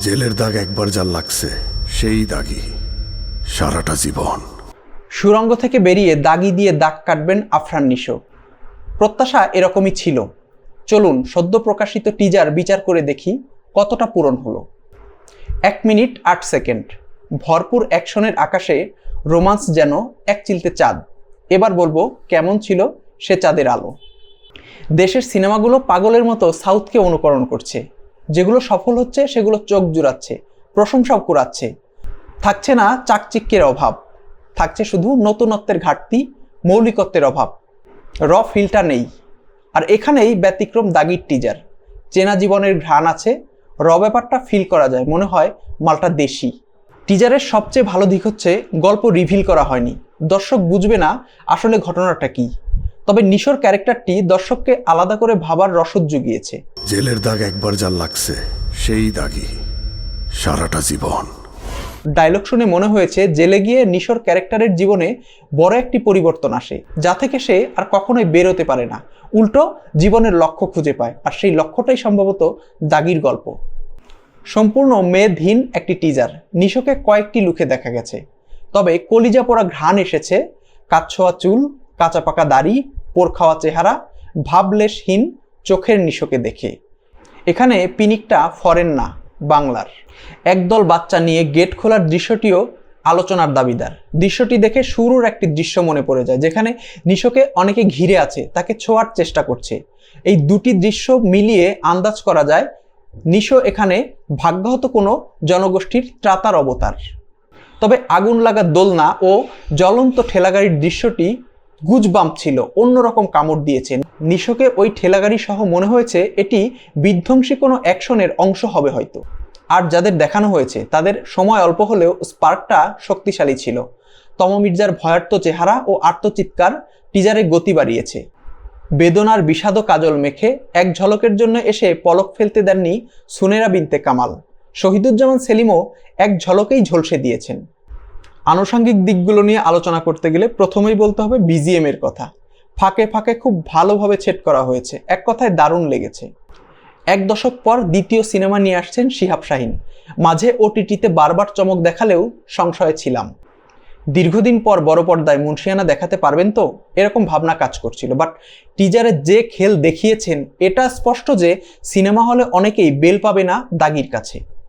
জেলের দাগ একবার যা লাগছে, সেই দাগই সারাটা জীবন। সুরঙ্গ থেকে বেরিয়ে দাগি দিয়ে দাগ কাটবেন আফরান নিশো। প্রত্যাশা এরকমই ছিল। চলুন সদ্য প্রকাশিত টিজার বিচার করে দেখি কতটা পূরণ হলো। এক মিনিট আট সেকেন্ড। ভরপুর অ্যাকশনের আকাশে রোমান্স যেন এক চিলতে চাঁদ। এবার বলব কেমন ছিল সে চাঁদের আলো। দেশের সিনেমাগুলো পাগলের মতো সাউথকে অনুকরণ করছে। যেগুলো সফল হচ্ছে, সেগুলো চোখ জুড়াচ্ছে, প্রশংসাও কুড়াচ্ছে। থাকছে না চাকচিক্যের অভাব, থাকছে শুধু নতুনত্বের ঘাটতি, মৌলিকত্বের অভাব। র ফিলটা নেই। আর এখানেই ব্যতিক্রম দাগির টিজার চেনা জীবনের ঘ্রাণ আছে, র ব্যাপারটা ফিল করা যায়, মনে হয় মালটা দেশি। টিজারের সবচেয়ে ভালো দিক হচ্ছে, গল্প রিভিল করা হয়নি। দর্শক বুঝবে না আসলে ঘটনাটা কি। তবে নিশোর ক্যারেক্টারটি দর্শককে আলাদা করে ভাবার রসদ জুগিয়েছে। জেলের দাগ একবার যা লাগছে, সেই দাগই সারাটা জীবন। ডায়লগ শুনে মনে হয়েছে জেলে গিয়ে নিশোর ক্যারেক্টারের জীবনে বড় একটি পরিবর্তন আসে, যা থেকে সে আর কখনোই বেরোতে পারে না। উল্টো, জীবনের লক্ষ্য খুঁজে পায়, আর সেই লক্ষ্যটাই সম্ভবত দাগির গল্প। সম্পূর্ণ মেধহীন একটি টিজার নিশোকে কয়েকটি লুকে দেখা গেছে। তবে কলিজা পোড়া ঘ্রাণ এসেছে কাচ্ছোয়া চুল, কাঁচা পাকা দাড়ি, পোর খাওয়া চেহারা, ভাবলেশহীন চোখের নিশোকে দেখে। এখানে পিনিকটা ফরেন না, বাংলার। একদল বাচ্চা নিয়ে গেট খোলার দৃশ্যটিও আলোচনার দাবিদার। দৃশ্যটি দেখে শুরুর একটি দৃশ্য মনে পড়ে যায়, যেখানে নিশোকে অনেকে ঘিরে আছে, তাকে ছোঁয়ার চেষ্টা করছে। এই দুটি দৃশ্য মিলিয়ে আন্দাজ করা যায়, নিশো এখানে ভাগ্যহত কোনো জনগোষ্ঠীর ত্রাতার অবতার। তবে আগুন লাগা দোলনা ও জ্বলন্ত ঠেলাগাড়ির দৃশ্যটি গুজবাম্প ছিল, অন্যরকম কামড় দিয়েছে। নিশোকে ওই ঠেলাগাড়ি সহ মনে হয়েছে এটি বিধ্বংসী কোনো অ্যাকশনের অংশ হবে হয়তো। আর যাদের দেখানো হয়েছে, তাদের সময় অল্প হলেও স্পার্কটা শক্তিশালী ছিল। তম মির্জার ভয়ার্থ চেহারা ও আত্মচিৎকার টিজারে গতি বাড়িয়েছে। বেদনার বিষাদ কাজল মেখে এক ঝলকের জন্য এসে পলক ফেলতে দেননি সুনেরা বিনতে কামাল। শহীদুজ্জামান সেলিমও এক ঝলকেই ঝলসে দিয়েছেন। আনুষঙ্গিক দিকগুলো নিয়ে আলোচনা করতে গেলে প্রথমেই বলতে হবে বিজিএম এর কথা। ফাঁকে ফাঁকে খুব ভালোভাবে ছেট করা হয়েছে। এক কথায় দারুণ লেগেছে। এক দশক পর দ্বিতীয় সিনেমা নিয়ে আসছেন শিহাব শাহিন। মাঝে ওটিটিতে বারবার চমক দেখালেও সংশয়ে ছিলাম। দীর্ঘদিন পর বড় পর্দায় মুন্সিয়ানা দেখাতে পারবেন তো? এরকম ভাবনা কাজ করছিল। বাট টিজারে যে খেল দেখিয়েছেন, এটা স্পষ্ট যে সিনেমা হলে অনেকেই বেল পাবে না দাগির কাছে।